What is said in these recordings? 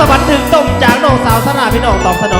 สวรรค์ถึงส่งจากน้องสาวสนาพี่น้องตอบสนอง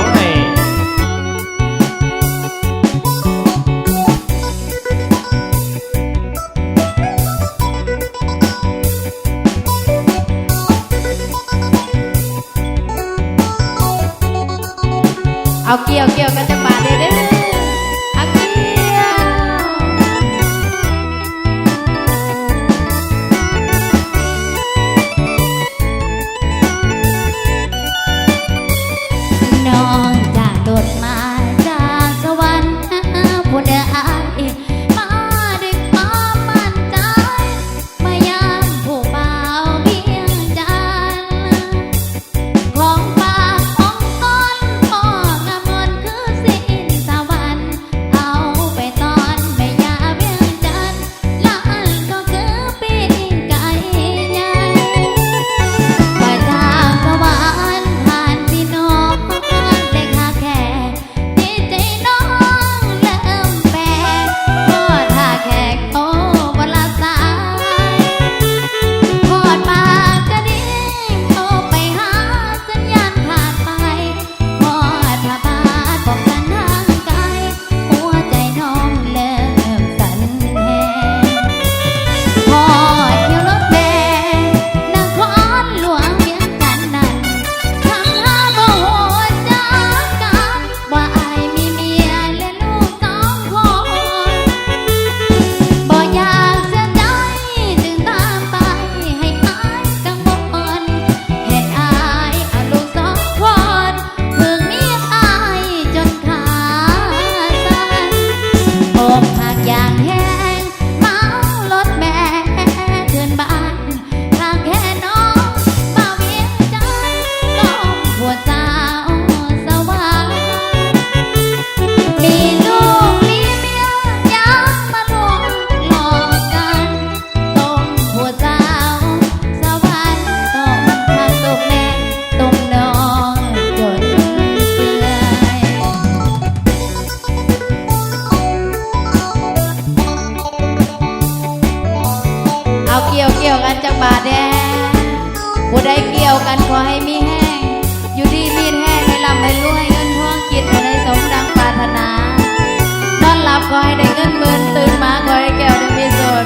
คอยได้เงินหมื่นตื่นมาคอยแก้วได้มีส่วน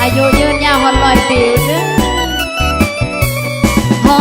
อายุยืนยาวหอนลอยปีเด้อ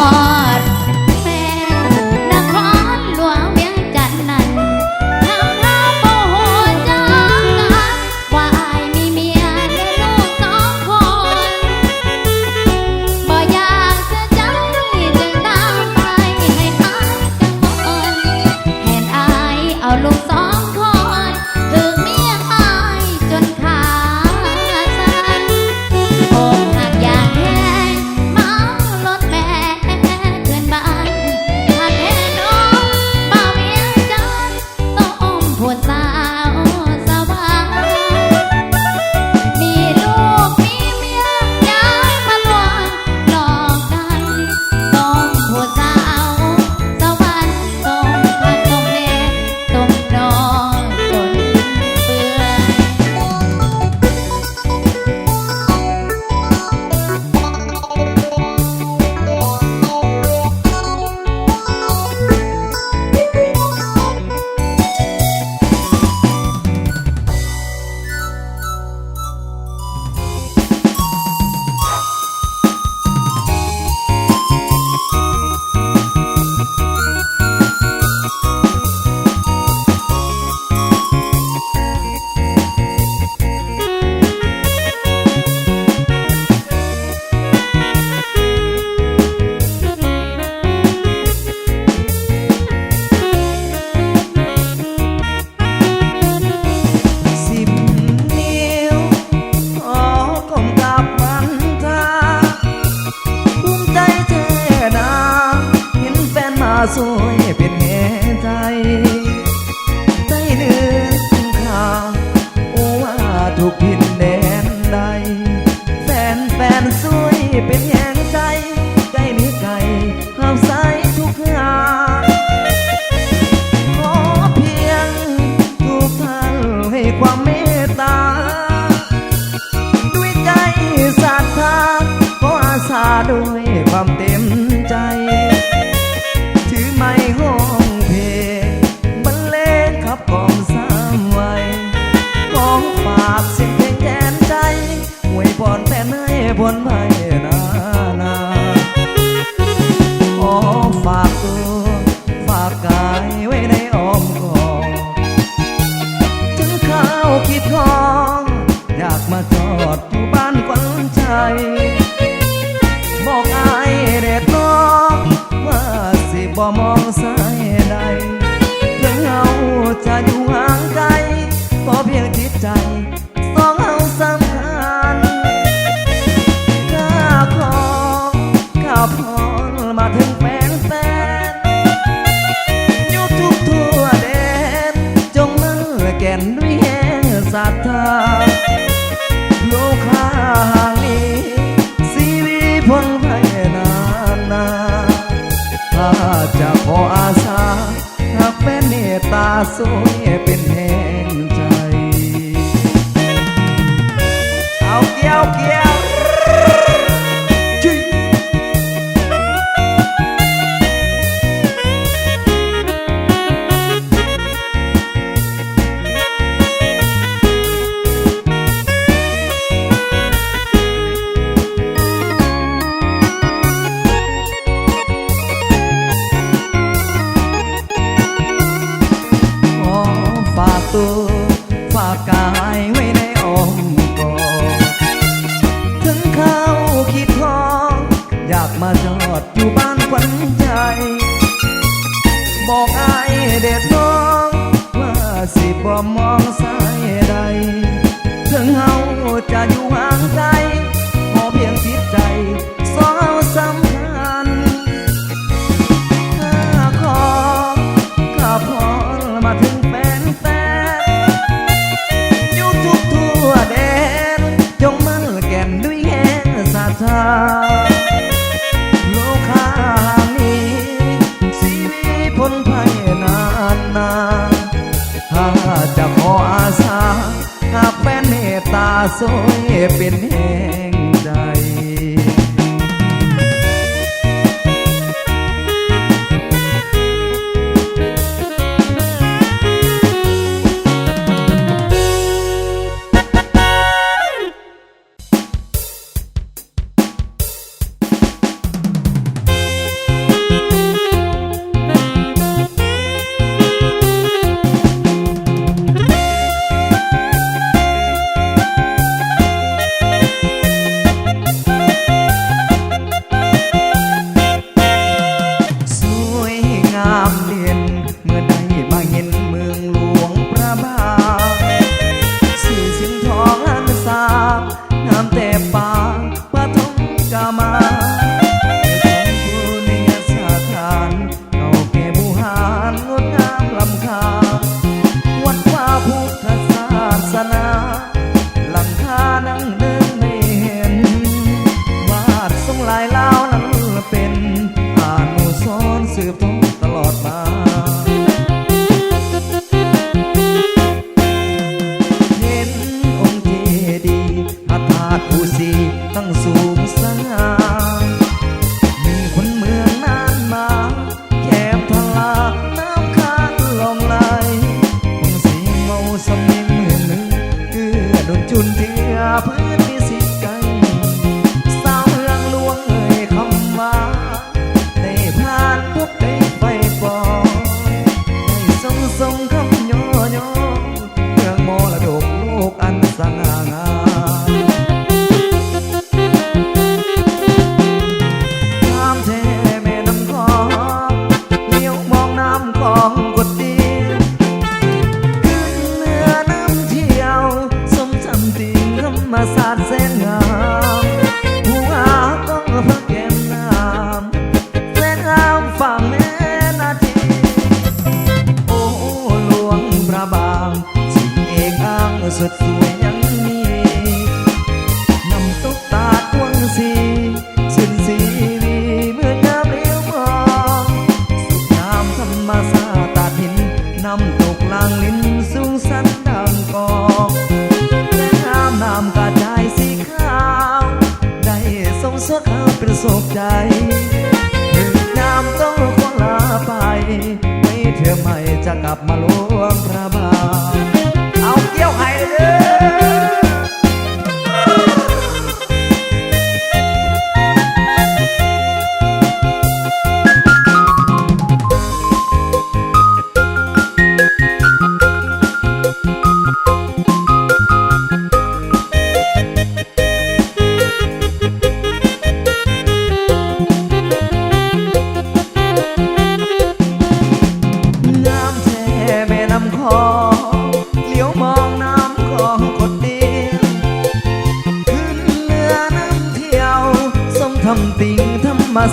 สวยเป็นแหงใจ เอาเกี้ยวเกี้ยว จะอยู่ห่างไกล ซอยเป็นแหง สุดสวยยังมีนำตุ๊กตาดวงสีสินสีวีเมื่อน้ำเลี้ยวมองสุดน้ำธรรมาติตาดินนำตกลางลิ้นสูงสันดังกองน้ำน้ำกระจายสีขาวได้ทรงสดขาเป็นศพใจน้ำต้องคงาไปไม่เธอไม่จะกลับมาลวงพระบาท yeah.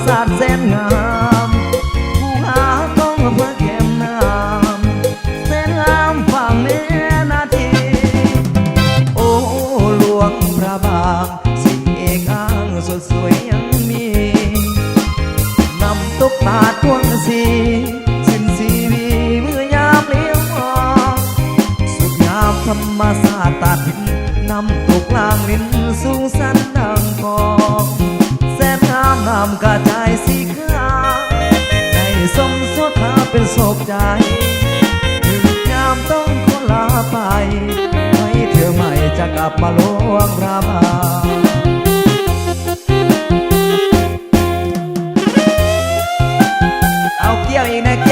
ศาสตร์แสนงาม โซดาเป็นโศกใจถึงยามต้องคนลาไปไม่เธอไม่จะกลับมาลวงราบาเอาเกี่ยวอีกนะเก๋